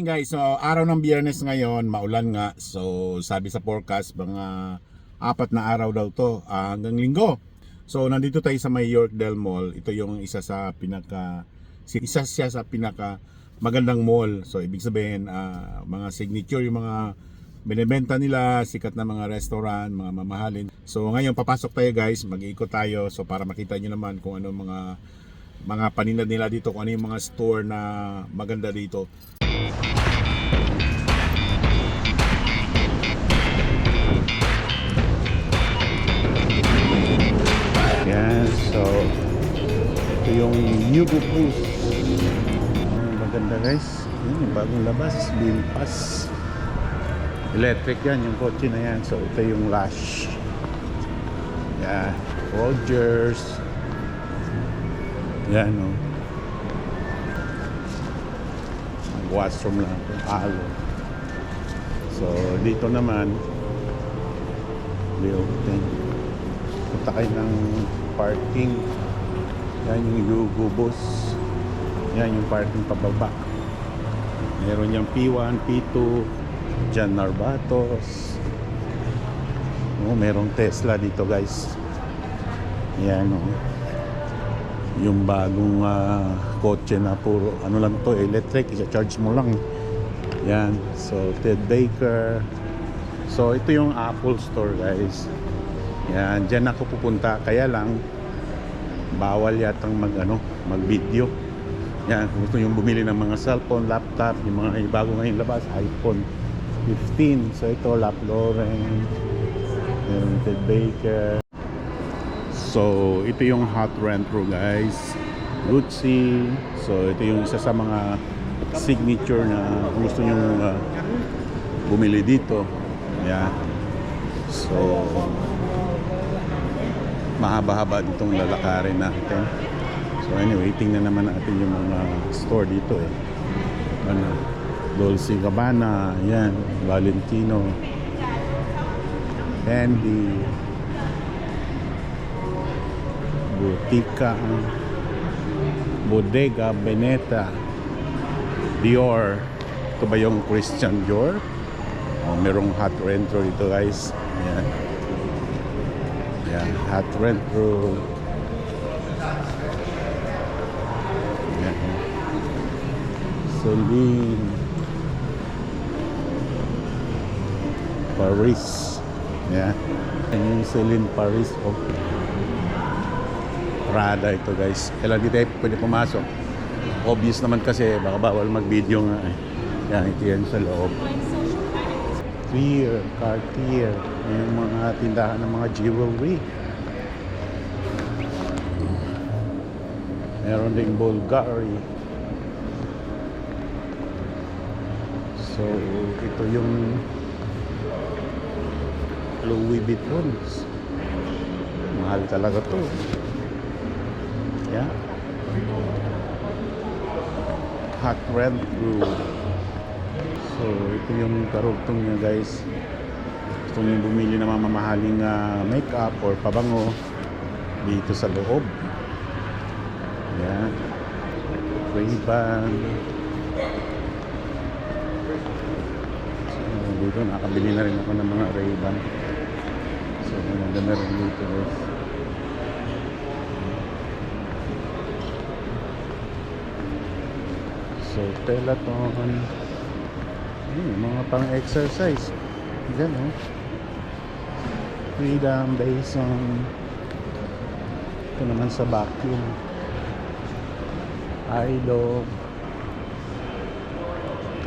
morning guys. So araw ng biyernes ngayon, maulan nga. So sabi sa forecast, mga apat na araw daw to ah, hanggang linggo. So nandito tayo sa may Yorkdale Mall. Ito yung isa sa pinaka isa siya sa pinaka magandang mall. So ibig sabihin ah, mga signature yung mga binebenta nila, sikat na mga restaurant, mga mamahalin. So ngayon papasok tayo guys, mag-iikot tayo so para makita nyo naman kung ano mga mga paninda nila dito, kung ano yung mga store na maganda dito. Yan, so ito yung Yugo Cruise. Maganda guys. Yun, yung bagong labas, Bilpas. Electric yan, yung kotse na yan. So ito yung Lush. Yan, Rogers. Yan o. Washroom lang ito, alo. So dito naman, Liutin. Punta kayo ng parking. Yan yung Yugo bus. Yan yung parking pababa. Meron yung P1, P2, John Narbatos. Oh, merong Tesla dito guys. Yan oh. Yung bagong ah, kotse na puro ano lang to electric, isa-charge mo lang. Yan. So Ted Baker. So ito yung Apple Store guys. Yan, diyan ako pupunta kaya lang bawal yatang mag ano, mag-video. Yan, kung gusto yung bumili ng mga cellphone, laptop, yung mga bago ngayon labas, iPhone 15. So ito, Lap Lauren, yung Ted Baker. So, ito yung hot rentro guys. Gucci. So, ito yung isa sa mga signature na gusto nyo uh, bumili dito. Yan. So, mahaba-haba ditong lalakarin natin. So anyway, tingnan naman natin yung mga store dito eh. Ano, Dolce Gabbana, yan, Valentino, Fendi, Botica, Bodega Veneta, Dior. Ito ba yung Christian Dior? Oh, merong hot rentro dito guys. Yan. Yan, hot rentro. Yan. Celine. Paris. Yan. Yan yung Celine Paris. Okay. Prada ito guys. Kailan di tayo pwede pumasok. Obvious naman kasi baka bawal mag-video nga eh. Yan, ito yan sa loob. Clear, Cartier, yung mga tindahan ng mga jewelry. Meron ding Bulgari. So, ito yung Louis Vuitton. Mahal talaga to. Yeah. Hot Red Brew. So, ito yung karugtong niya guys. Gusto niyo bumili ng mga mamahaling ah, makeup or pabango dito sa loob. Yan. Ray-Ban. So, dito nakabili na rin ako ng mga Ray-Ban. So, maganda rin dito guys. So, Peloton. Ayun, mga pang-exercise. Diyan, oh. Freedom based on ito naman sa vacuum. Ido.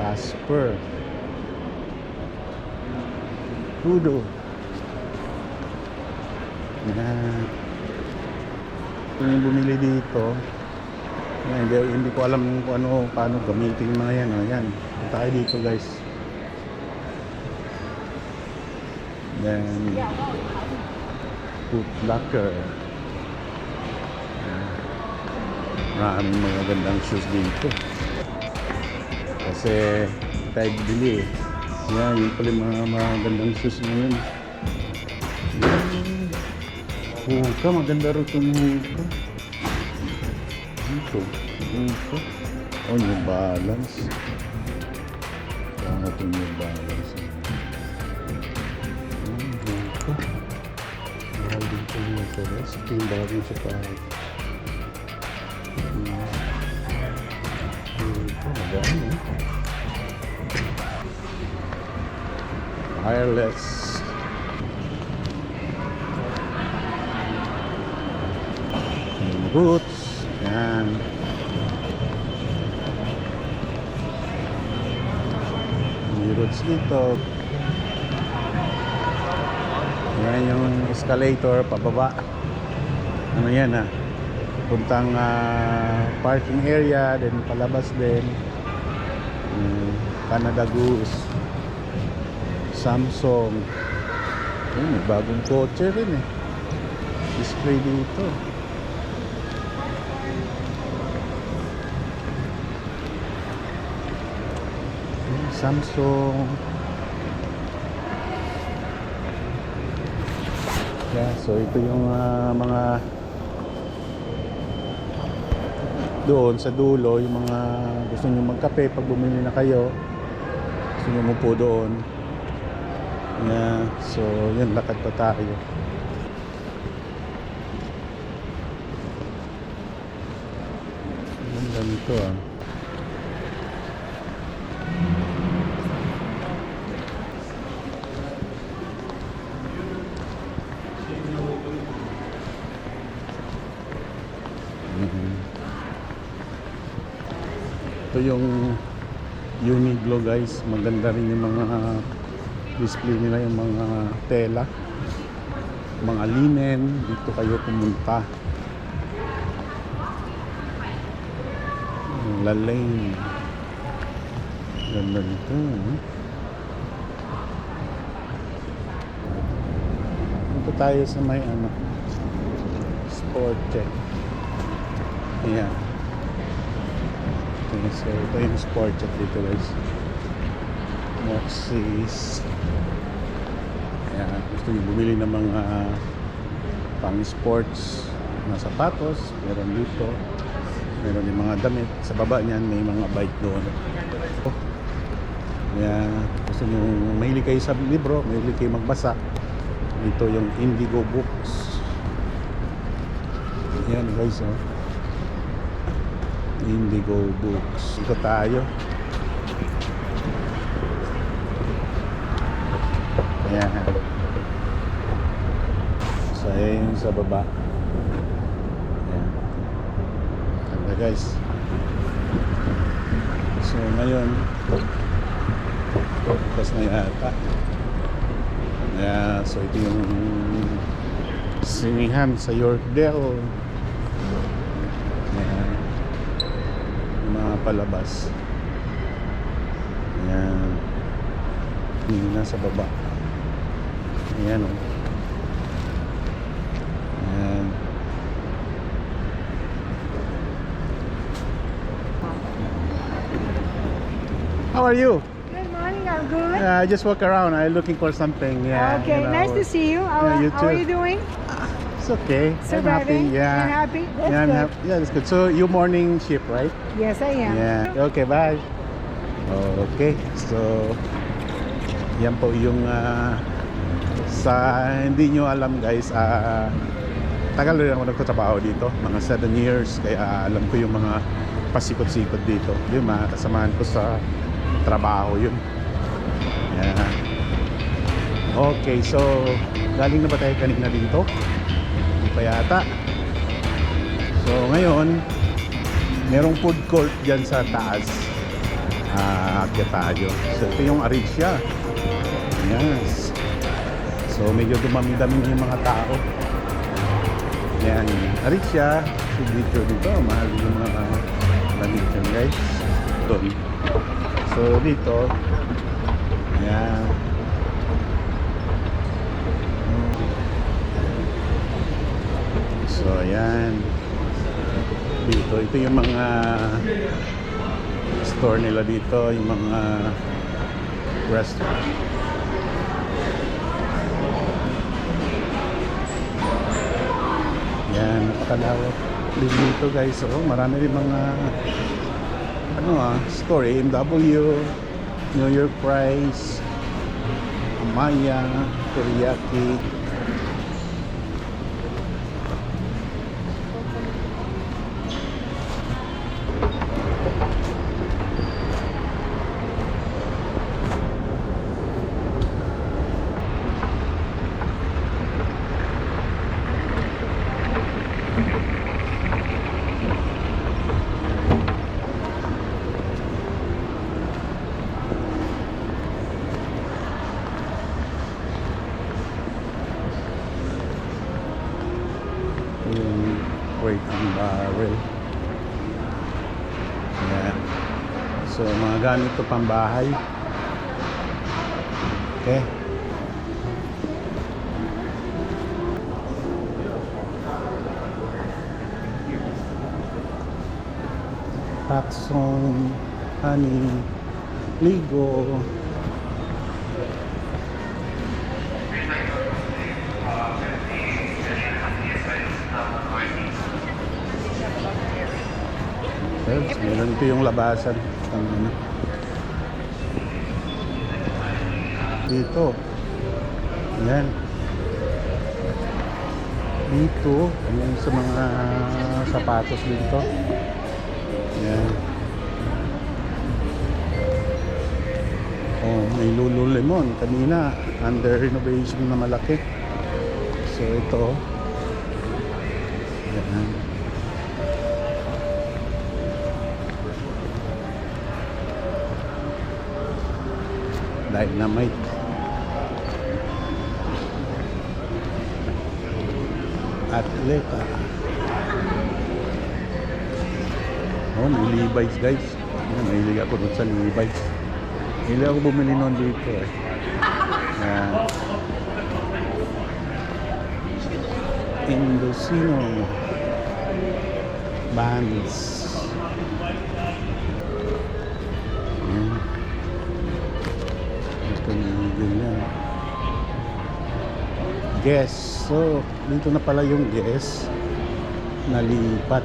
Casper. Kudo. Yan. Kung yung bumili dito, yan, hindi, hindi ko alam kung ano, paano gamitin yung mga yan. Punta kayo dito guys. Then, foot locker. Maraming mga gandang shoes dito. Kasi tayo bili eh. Yan, yun pala yung mga magandang shoes ngayon. Yan. Huka, maganda rin itong huka. Dito. Dito. Oh, yung balance. open your bowels. Hmm, dito. Mahal din po yung interes. Ito yung bago sa. Hmm. Dito, magaan eh. Wireless. Yung roots. Yan. May roots dito. Yan yung escalator pababa. Ano yan ah? Puntang ah, parking area, then palabas din. Hmm, Canada Goose. Samsung. Ayun, may bagong kotse rin eh. Display dito. Samsung. Yeah, so ito yung ah, mga doon sa dulo, yung mga gusto nyo magkape pag bumili na kayo. Gusto nyo mo po doon. Yeah, so yun, lakad pa tayo. Ang ganito ah. Mhm. Ito yung Uniqlo guys. Maganda rin yung mga display nila yung mga tela. Mga linen. Dito kayo pumunta. Lalain. Ganda nito. eh. Punta tayo sa may ano. Sport check. Ayan. Okay, so ito yung sport check dito guys. Moxis. Ayan, gusto nyo bumili ng mga pang sports na sapatos. Meron dito. Meron yung mga damit. Sa baba niyan may mga bike doon. Ayan, gusto nyo mahilig kayo sa libro, mahilig kayo magbasa. Ito yung Indigo Books. Ayan guys, oh. Indigo Books. Ito tayo. Ayan. So, ayan yung sa baba. Ayan. Ganda guys. So, ngayon, bukas na yata. Ayan. So, ito yung sinihan sa Yorkdale. Palabas ayan yung nasa baba ayan o ayan How are you? Good morning, I'm good. Uh, I just walk around. I'm looking for something. Yeah. okay, you know. nice to see you. How, Yeah, you how are you doing? It's okay. I'm happy. Surviving? Yeah. You're happy? That's yeah, I'm good. happy. Yeah, that's good. So you morning shift, right? Yes, I am. Yeah. Okay, bye. Okay. So, yan po yung ah, sa hindi nyo alam guys, ah, tagal rin ako nagtatrabaho dito. Mga 7 years. Kaya alam ko yung mga pasikot-sikot dito. Yung mga kasamahan ko sa trabaho yun. Yeah. Okay, so galing na ba tayo kanina dito? Pa yata. So ngayon, merong food court dyan sa taas. Ah, akyat tayo. So ito yung Aricia. Yes. So medyo dumami-dami yung mga tao. Yan. Aricia. Signature dito. Mahal yung mga lamig dyan guys. Doon. So dito. Yan. So ayan. Dito. Ito yung mga store nila dito. Yung mga restaurant. Yan, napakalawak din dito guys. Oh, marami rin mga ano ah, store, AMW, New York fries, Amaya, teriyaki. yung waiting barrel. Ayan. So, mga gamit to pambahay. Okay. Paxson, honey, ligo, Yes, meron ito yung labasan. Ang ano. Dito. Yan. Dito. Yan sa mga sapatos dito. Yan. Oh, may Lululemon kanina. Under renovation na malaki. So ito. Yan. Dynamite. Atleta. Oh, may Levi's guys. Yan, mahilig ako doon sa Levi's. Mahilig ako bumili noon dito eh. Yan. Indocino. Vans. Na ganyan. Guess. So, dito na pala yung guess. Nalipat.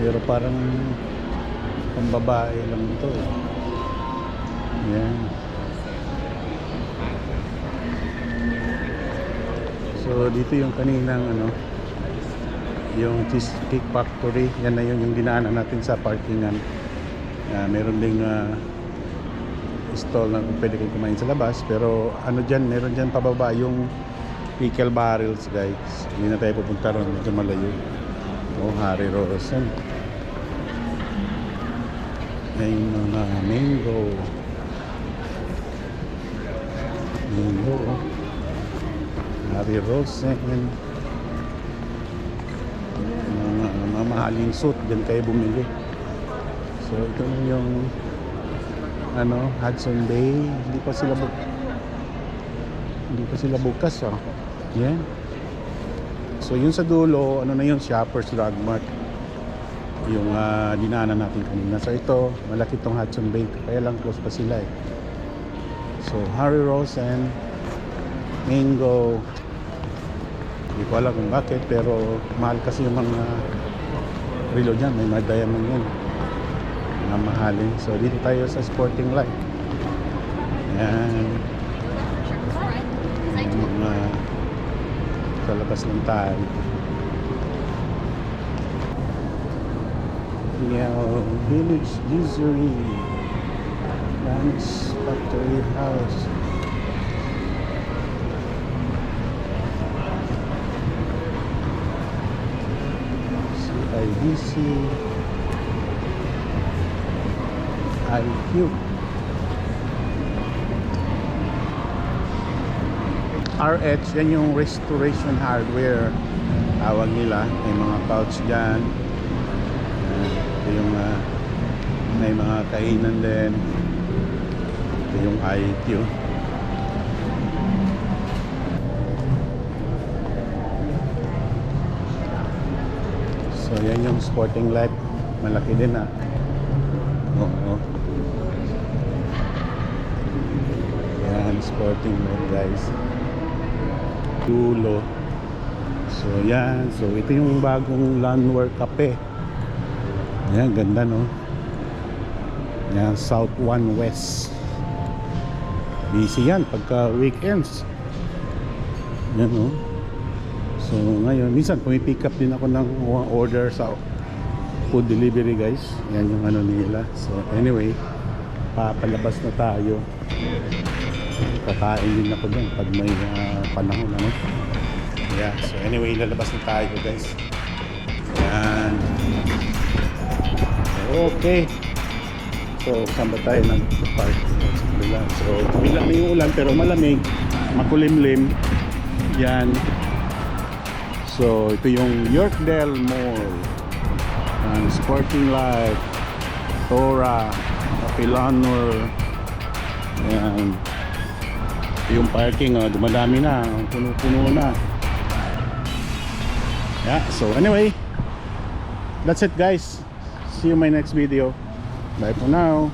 Pero parang pambabae lang ito. Yan. So, dito yung kaninang ano, yung Cheesecake Factory. Yan na yun yung dinaanan natin sa parkingan. Ah, meron ding ah, stall na pwede kayong kumain sa labas pero ano dyan, meron dyan pababa yung pickle barrels guys. Hindi na tayo pupunta ron medyo malayo. Oh Harry Rosen may mga mango. Mango oh. Harry Rosen mga mamahaling suit dyan kayo bumili. So ito yung ano, Hudson Bay. Hindi pa sila bu hindi pa sila bukas, oh. Yan. So, yun sa dulo, ano na yun, Shoppers Drug Mart. Yung ah, dinaanan natin kanina. So, ito, malaki tong Hudson Bay. Kaya lang close pa sila, eh. So, Harry Rosen, Mango. Hindi ko alam kung bakit, pero mahal kasi yung mga relo dyan. May mga diamond yun mga mahalin. So dito tayo sa Sporting Life. Yan. Yung mga sa labas ng tayo. Yung Village Usury. Lance Factory House. CIBC. IQ. RH, yan yung restoration hardware. Tawag nila. May mga pouch dyan. Yan. Ito yung ah, may mga kainan din. Ito yung IQ. So yan yung sporting life. Malaki din ah. Oo. Yan, sporting mode guys. Dulo. So yan, so ito yung bagong Landwehr Cafe. Ayan, ganda no. Yan, South 1 West. Busy yan pagka weekends. Yan oh. So ngayon, minsan pumipick up din ako ng order sa food delivery guys. Yan yung ano nila. So anyway, papalabas na tayo. Kakain din ako dyan pag may ah, panahon ano. Yeah, so anyway, lalabas na tayo guys. Yan. Okay. So, saan ba tayo? Sa kabila. So, kabila may ulan pero malamig. Makulimlim. Yan. So, ito yung Yorkdale Mall. Yan, Sporting Life. Tora. Apilanor. Yan. Yung parking. Oh, dumadami na. Puno-puno na. Yeah, so anyway, that's it guys. See you in my next video. Bye for now.